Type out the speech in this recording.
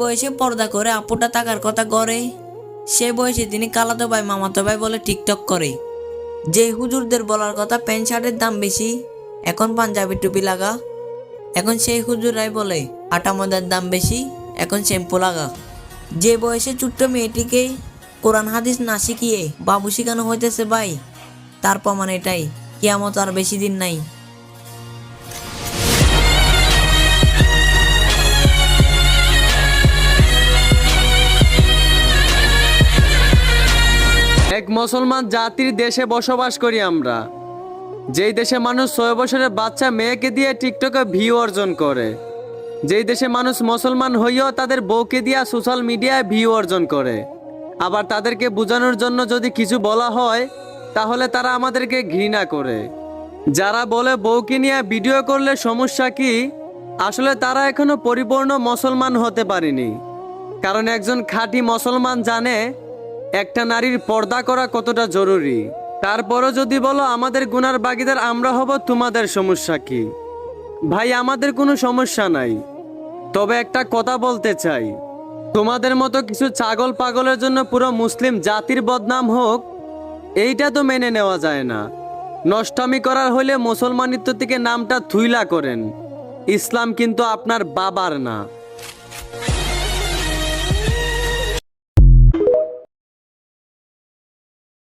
বয়সে পর্দা করে আপুটা থাকার কথা করে সে বয়সে তিনি কালাতো ভাই, মামাতো ভাই বলে টিকটক করে। যে হুজুরদের বলার কথা প্যান্ট শার্টের দাম বেশি, এখন পাঞ্জাবি টুপি লাগা। এখন সেই হুজুরাই বলে, আটা ময়দার দাম বেশি, এখন শ্যাম্পু লাগা। যে বয়সে ছোট্ট মেয়েটিকে কোরআন হাদিস না শিখিয়ে বাবু শিখানো হইতেছে ভাই, তার প্রমাণ এটাই, কিয়ামত আর বেশি দিন নাই। এক মুসলমান জাতির দেশে বসবাস করি আমরা। যেই দেশে মানুষ ছয় বছরের বাচ্চা মেয়েকে দিয়ে টিকটকে ভিউ অর্জন করে, যেই দেশে মানুষ মুসলমান হইয়াও তাদের বউকে দিয়া সোশ্যাল মিডিয়ায় ভিউ অর্জন করে। আবার তাদেরকে বোঝানোর জন্য যদি কিছু বলা হয়, তাহলে তারা আমাদেরকে ঘৃণা করে। যারা বলে বউকে নিয়ে ভিডিও করলে সমস্যা কি? আসলে তারা এখনও পরিপূর্ণ মুসলমান হতে পারেনি। কারণ একজন খাঁটি মুসলমান জানে একটা নারীর পর্দা করা কতটা জরুরি? তারপরও যদি বলো, আমাদের গুনার বাগিদার আমরা হব, তোমাদের সমস্যা কি? ভাই, আমাদের কোনো সমস্যা নাই। তবে একটা কথা বলতে চাই। তোমাদের মতো কিছু ছাগল পাগলের জন্য পুরো মুসলিম জাতির বদনাম হোক, এইটা তো মেনে নেওয়া যায় না। নষ্টামি করার হলে মুসলমানিত্ব থেকে নামটা থুইলা করেন। ইসলাম কিন্তু আপনার বাবার না।